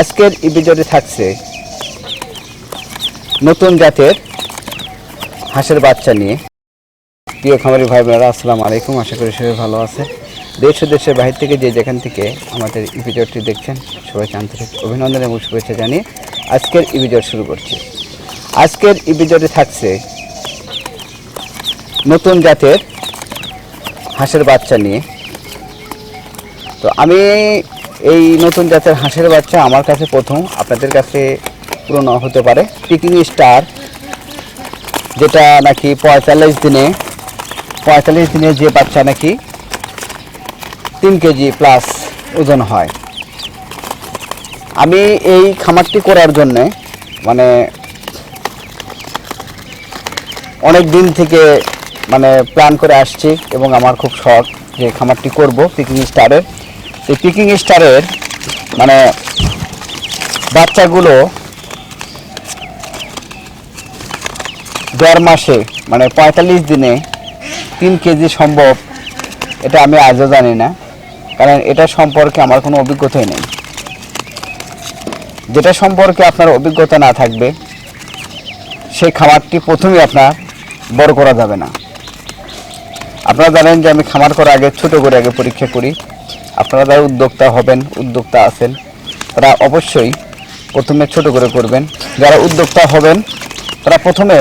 আজকের এপিসোডে থাকছে নতুন জাতের হাঁসের বাচ্চা নিয়ে। প্রিয় খামারি ভাই বোনেরা আসসালামু আলাইকুম। আশা করি সবাই ভালো আছে। দেশ ও দেশের বাহির থেকে যে যেখান থেকে আমাদের এপিসোডটি দেখছেন, সবাইকে আন্তরিক অভিনন্দন এবং শুভেচ্ছা জানিয়ে আজকের এপিসোড শুরু করছি। আজকের এপিসোডে থাকছে নতুন জাতের হাঁসের বাচ্চা নিয়ে। তো আমি এই নতুন জাতের হাঁসের বাচ্চা আমার কাছে প্রথম, আপনাদের কাছে পুরনো হতে পারে। পিকিং স্টার যেটা নাকি পঁয়তাল্লিশ দিনে পঁয়তাল্লিশ দিনে যে বাচ্চা নাকি তিন কেজি প্লাস ওজন হয়। আমি এই খামারটি করার জন্যে মানে অনেক দিন থেকে মানে প্ল্যান করে আসছি এবং আমার খুব শখ যে খামারটি করব পিকিং স্টারের এই পিকিং স্টারের মানে বাচ্চাগুলো দেড় মাসে মানে পঁয়তাল্লিশ দিনে তিন কেজি সম্ভব, এটা আমি আজও জানি না, কারণ এটা সম্পর্কে আমার কোনো অভিজ্ঞতাই নেই। যেটা সম্পর্কে আপনার অভিজ্ঞতা না থাকবে, সেই খামারটি প্রথমেই আপনার বড় করা যাবে না। আপনারা জানেন যে আমি খামার করার আগে, ছোট করে আগে পরীক্ষা করি। আপনারা যারা উদ্যোক্তা হবেন, উদ্যোক্তা আছেন, তারা অবশ্যই প্রথমে ছোট করে করবেন। যারা উদ্যোক্তা হবেন, তারা প্রথমে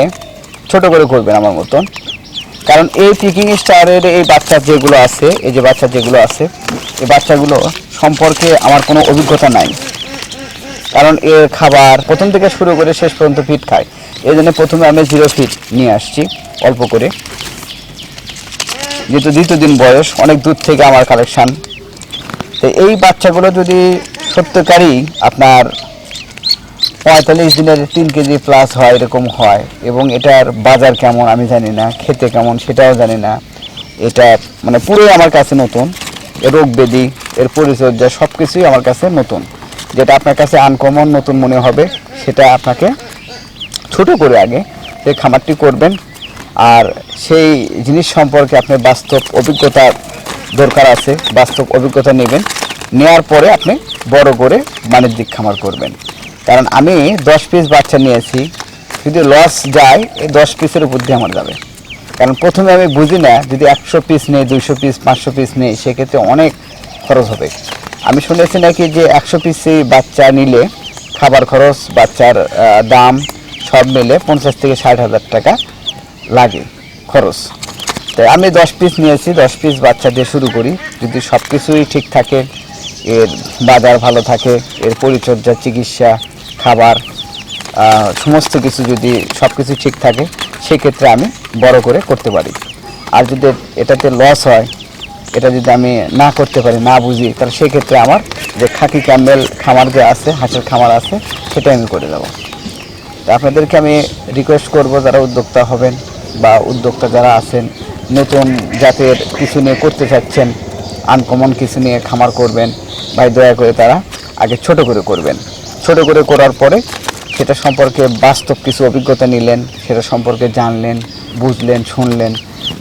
ছোট করে করবেন আমার মতন। কারণ এই পিকিং স্টারের এই বাচ্চা যেগুলো আছে, এই যে বাচ্চা যেগুলো আছে, এই বাচ্চাগুলো সম্পর্কে আমার কোনো অভিজ্ঞতা নাই। কারণ এর খাবার প্রথম থেকে শুরু করে শেষ পর্যন্ত ফিট খায়। এই জন্য প্রথমে আমি জিরো ফিট নিয়ে আসছি, অল্প করে। যেহেতু দ্বিতীয় দিন বয়স, অনেক দূর থেকে আমার কালেকশান তো এই বাচ্চাগুলো যদি সত্যিকারই আপনার পঁয়তাল্লিশ দিনের তিন কেজি প্লাস হয়, এরকম হয়, এবং এটার বাজার কেমন আমি জানি না, খেতে কেমন সেটাও জানি না। এটা মানে পুরোই আমার কাছে নতুন, রোগ ব্যাধি, এর পরিচর্যা সব কিছুই আমার কাছে নতুন। যেটা আপনার কাছে আনকমন নতুন মনে হবে, সেটা আপনাকে ছোট করে আগে এই খামারটি করবেন। আর সেই জিনিস সম্পর্কে আপনার বাস্তব অভিজ্ঞতা দরকার আছে, বাস্তব অভিজ্ঞতা নেবেন। নেওয়ার পরে আপনি বড় করে বাণিজ্যিক খামার করবেন। কারণ আমি দশ পিস বাচ্চা নিয়েছি, যদি লস যায়, এই দশ পিসের উপর দিয়ে আমার যাবে। কারণ প্রথমে আমি বুঝি না, যদি একশো পিস নেই, দুইশো পিস পাঁচশো পিস নেই, সেক্ষেত্রে অনেক খরচ হবে। আমি শুনেছি নাকি যে একশো পিসই বাচ্চা নিলে খাবার খরচ, বাচ্চার দাম সব মিলে পঞ্চাশ থেকে ষাট হাজার টাকা লাগে খরচ। তাই আমি দশ পিস নিয়েছি, দশ পিস বাচ্চা দিয়ে শুরু করি। যদি সব কিছুই ঠিক থাকে এর বাজার ভালো থাকে, এর পরিচর্যা, চিকিৎসা, খাবার সমস্ত কিছু যদি সব কিছু ঠিক থাকে, সেক্ষেত্রে আমি বড় করে করতে পারি। আর যদি এটাতে লস হয়, এটা যদি আমি না করতে পারি, না বুঝি, তাহলে সেক্ষেত্রে আমার যে খাকি ক্যাম্বেল খামার যে আছে, হাঁসের খামার আছে, সেটা আমি করে দেবো আপনাদেরকে আমি রিকোয়েস্ট করব, যারা উদ্যোক্তা হবেন বা উদ্যোক্তা যারা আছেন, নতুন জাতের কিছু নিয়ে করতে চাচ্ছেন আনকমন কিছু নিয়ে খামার করবেন ভাই, দয়া করে তারা আগে ছোট করে করবেন। ছোট করে করার পরে সেটা সম্পর্কে বাস্তব কিছু অভিজ্ঞতা নিলেন, সেটা সম্পর্কে জানলেন, বুঝলেন, শুনলেন,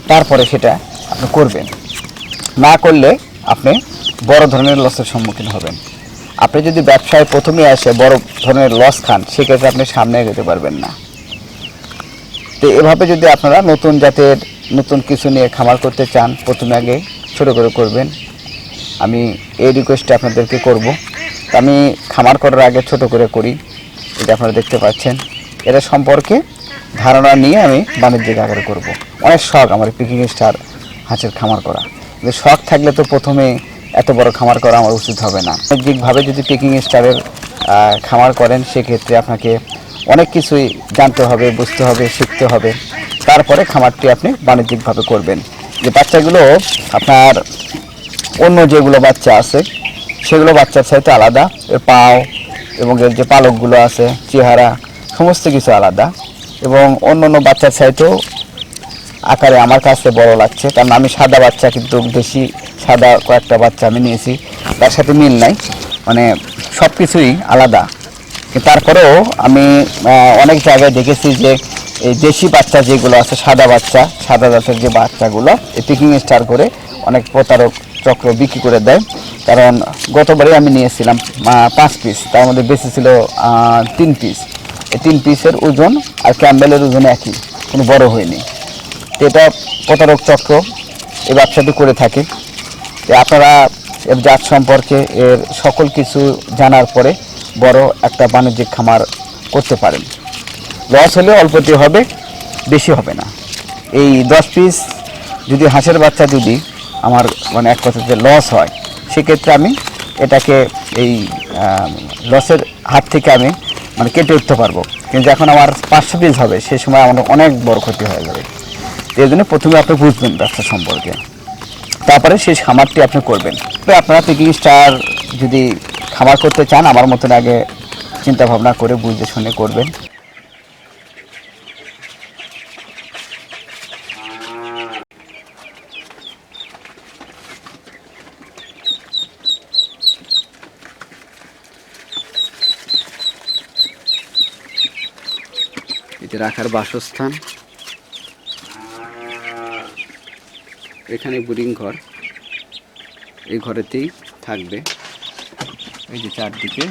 তারপরে সেটা আপনি করবেন। না করলে আপনি বড় ধরনের লসের সম্মুখীন হবেন। আপনি যদি ব্যবসায় প্রথমে আসে বড় ধরনের লস খান, সেক্ষেত্রে আপনি সামনে এগোতে পারবেন না। তো এভাবে যদি আপনারা নতুন জাতের নতুন কিছু নিয়ে খামার করতে চান, প্রথমে আগে ছোটো করে করবেন। আমি এই রিকোয়েস্টটা আপনাদেরকে করব। আমি খামার করার আগে ছোট করে করি, এটা আপনারা দেখতে পাচ্ছেন। এটা সম্পর্কে ধারণা নিয়ে আমি বাণিজ্যিক আকারে করব। অনেক শখ আমার পিকিং স্টার হাঁসের খামার করা। কিন্তু শখ থাকলে তো প্রথমে এত বড় খামার করা আমার উচিত হবে না। বাণিজ্যিকভাবে যদি পিকিং স্টারের খামার করেন, সেক্ষেত্রে আপনাকে অনেক কিছুই জানতে হবে, বুঝতে হবে, শিখতে হবে। তারপরে খামারটি আপনি বাণিজ্যিকভাবে করবেন। যে বাচ্চাগুলো আপনার অন্য যেগুলো বাচ্চা আছে, সেগুলো বাচ্চার চাইতে আলাদা। এর পাও এবং এর যে পালকগুলো আছে, চেহারা, সমস্ত কিছু আলাদা। এবং অন্য অন্য বাচ্চার চাইতেও আকারে আমার কাছে বড় লাগছে। কারণ আমি সাদা বাচ্চা, কিন্তু বেশি সাদা কয়েকটা বাচ্চা আমি নিয়েছি। তার সাথে মিল নাই। মানে সব কিছুই আলাদা। তারপরেও আমি অনেক জায়গায় দেখেছি যে এই দেশি বাচ্চা যেগুলো আছে, সাদা বাচ্চা, সাদা জাতের যে বাচ্চাগুলো, এই পিকিং স্টার করে অনেক প্রতারক চক্র বিক্রি করে দেয়। কারণ গতবারে আমি নিয়েছিলাম পাঁচ পিস তার মধ্যে বেশি ছিল তিন পিস এই তিন পিসের ওজন আর ক্যাম্বেলের ওজন একই, কোনো বড় হয়নি। তো এটা প্রতারক চক্র এই ব্যবসাটি করে থাকে। আপনারা এর জাত সম্পর্কে এর সকল কিছু জানার পরে বড় একটা বাণিজ্যিক খামার করতে পারেন। লস হলে অল্পটি হবে, বেশি হবে না। এই দশ পিস যদি হাঁসের বাচ্চা যদি আমার মানে এক কথাতে লস হয়, সেক্ষেত্রে আমি এটাকে এই লসের হাত থেকে আমি মানে কেটে উঠতে পারব। কিন্তু এখন আমার পাঁচশো পিস হবে সেই সময় আমার অনেক বড় ক্ষতি হয়ে যাবে। এই জন্য প্রথমে আপনি বুঝবেন ব্যবসা সম্পর্কে। তারপরে সেই খামারটি আপনি করবেন। আপনারা পিকিং স্টার যদি খামার করতে চান, আমার মতন আগে চিন্তা ভাবনা করে বুঝে শুনে করবেন। এতে রাখার বাসস্থান। এখানে বোরিং ঘর। এই ঘরেতেই থাকবে। এই যে চারদিকে।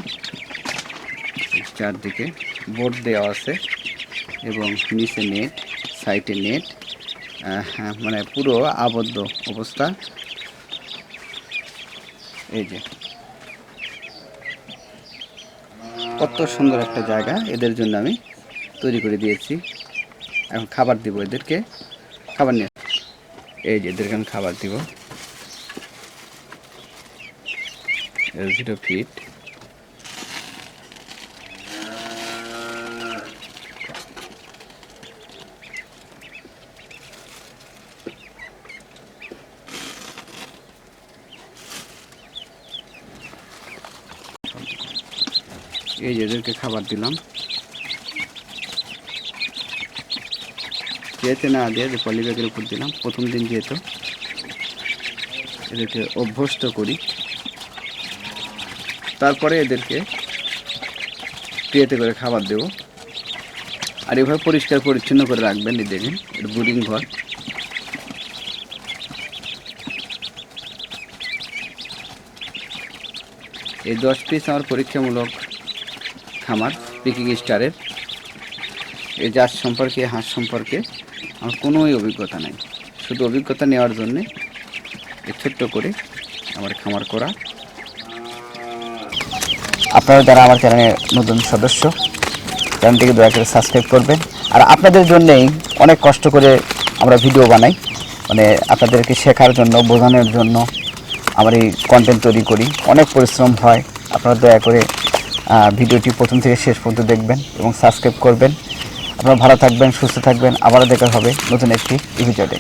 চারদিকে বোর্ড দেওয়া আছে এবং নিচে নেট, সাইডে নেট। মানে পুরো আবদ্ধ অবস্থা। এই যে। কত সুন্দর একটা জায়গা। এদের জন্য আমি তৈরি করে দিয়েছি। এখন খাবার দিব এদেরকে। খাবার নিয়ে এই যে এদেরকে আমি খাবার দিব। ফিট। এই যে এদেরকে খাবার দিলাম। যেতে না দিয়ে যে পলি ব্যাগের উপর দিলাম, প্রথম দিন যেহেতু। এদেরকে অভ্যস্ত করি। তারপরে এদেরকে ট্রেতে করে খাবার দেব। আর এভাবে পরিষ্কার পরিচ্ছন্ন করে রাখবেন দেখেন এটা বোর্ডিং ঘর। এই দশ পিস আমার পরীক্ষামূলক খামার পিকিং স্টারের এই জাত সম্পর্কে, হাঁস সম্পর্কে আমার কোনোই অভিজ্ঞতা নেই। শুধু অভিজ্ঞতা নেওয়ার জন্যে ছোট্ট করে আমার খামার করা। আপনারা যারা আমার চ্যানেলে নতুন সদস্য চ্যানেলটিকে দয়া করে সাবস্ক্রাইব করবেন। আর আপনাদের জন্যেই অনেক কষ্ট করে আমরা ভিডিও বানাই। মানে আপনাদেরকে শেখার জন্য, বোঝানোর জন্য আমার এই কন্টেন্ট তৈরি করি। অনেক পরিশ্রম হয়। আপনারা দয়া করে ভিডিওটি প্রথম থেকে শেষ পর্যন্ত দেখবেন এবং সাবস্ক্রাইব করবেন। আপনারা ভালো থাকবেন সুস্থ থাকবেন। আবারও দেখা হবে নতুন একটি এপিসোডে